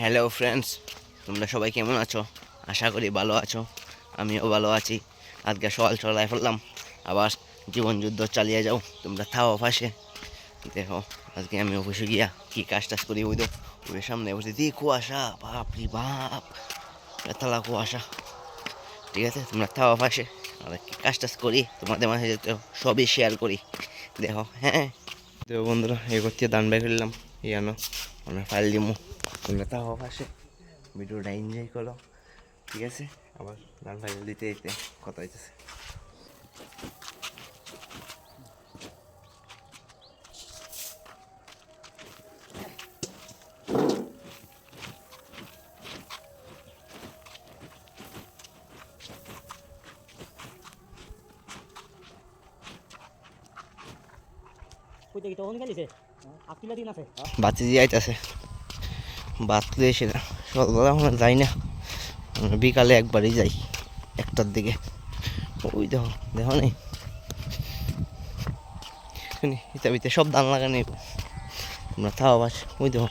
Hello friends তোমরা সবাই কেমন আছো? আশা করি ভালো আছো। আমিও ভালো আছি। আজকে সকাল সকাল ফেললাম আবার জীবন যুদ্ধ চালিয়ে যাও। তোমরা থাও পাশে। দেখো, আজকে আমি অফিসে গিয়া কি কাজ টাজ করি ওই তো ওই সামনে বসে দিয়ে কুয়াশা। বাপ রে বাপ। এতলা কুয়াশা। ঠিক আছে, তোমরা থাও পাশে। আর কি কাজ টাজ করি? তোমাদের মাঝে তো সবই শেয়ার করি। দেখো হ্যাঁ। তো বন্ধুরা এই করতে দান বাই করলাম ইয়ানো মানে ফাইল দিমু। তোমরা তাও পাশে। ভিডিওটা এনজয় করো। ঠিক আছে? আবার গান ফাইল দিতে দিতে কথা হইতেছে। বাতি দিয়ে আইতেছে। বাত দিয়ে এসে সকালবেলা আমরা যাই না। আমরা বিকালে একবারই যাই, একটার দিকে। ওই দেখো দেখো নেই সব ধান লাগানি আমরা থাও বাস ওই দেখো।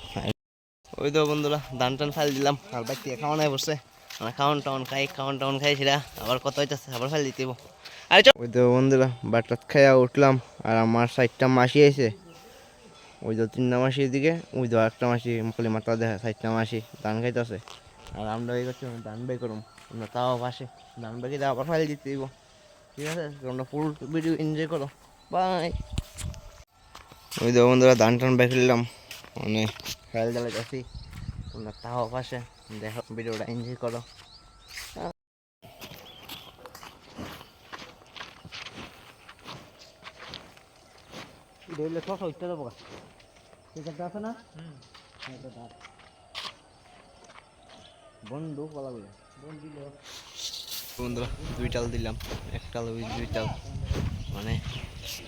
ওই দেখো বন্ধুরা ধান টান ফাইল দিলাম। আর বাকি খাওয়া নাই বসে। আমরা খাওয়ান টাউন খাই খাওয়ান টাউন খাই সেটা। আবার কত হইতেছে, আবার ফাইল দিতে ওই দেখো বন্ধুরা বাটাত খাইয়া উঠলাম। আর আমার সাইডটা মাসি আছে ওই তো তিনটা মাসি এদিকে, ওই তো একটা মাসি মুখলি মাথা দেখা সাইডটা মাসি ধান খাইতেছে। আর আমরা এই করছি ধান বাই করুম, আমরা তাও পাশে। ধান বাকি দিয়ে আবার ফাইল দিতে দিব। ঠিক আছে? তোমরা ফুল ভিডিও এনজয় করো। বাই ওই তো বন্ধুরা, ধান টান বাই ফেললাম মানে ফাইল জ্বালাই যাচ্ছি তোমরা তাও পাশে দেখো ভিডিওটা এনজয় করো। ধরলে ছশো হইতে যাব ঠিক আছে আছে না? বন্ধু বলে। বন্ধু বন্ধুরা দুই টাল দিলাম। এক টাল ওই দুই টাল। মানে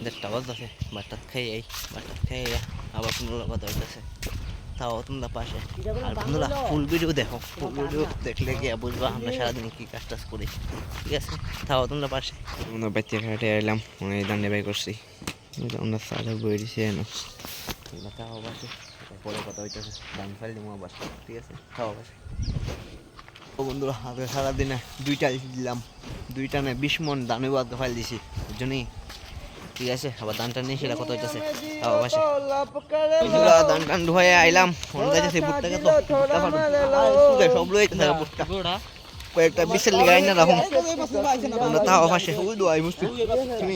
দেড়টা বাজতেছে বাটাত খাই এই বাটাত খাই আবার তোমরা কথা হইতেছে। তাও তোমরা পাশে। আর বন্ধুরা ফুল ভিডিও দেখো ফুল ভিডিও দেখলে গিয়ে বুঝবা আমরা সারাদিন কি কাজ টাজ করি। ঠিক আছে? তাও তোমরা পাশে। আমরা বাচ্চা খাটে এলাম। অনেক দান্ডে বাই করছি। আমরা সারা বই দিছি না। তোমরা তাও পাশে পরে কথা হইতেছে। দান ফাইল দিব আবার ঠিক আছে? তাও পাশে ও বন্ধুরা আজকে সারাদিনে দুইটা দিলাম। দুইটা নে বিশ মন দামি বাদ ফাইল দিছি। ওই ঠিক আছে আবার দান টান নিয়ে সেটা কত হইতেছে। পাশে দান টান ধুয়ে আইলাম। মনে যাইতেছে বুটটাকে তো সব লই বুটটা কয়েকটা বিশের লিগে আইনা রাখুন। তাও পাশে ওই দোয়াই মুস্তি তুমি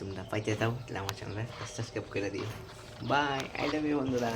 তোমরা পাইতে দাও তাহলে আমার চ্যানেলে সাবস্ক্রাইব করে দিও। বাই আই লাভ ইউ বন্ধুরা।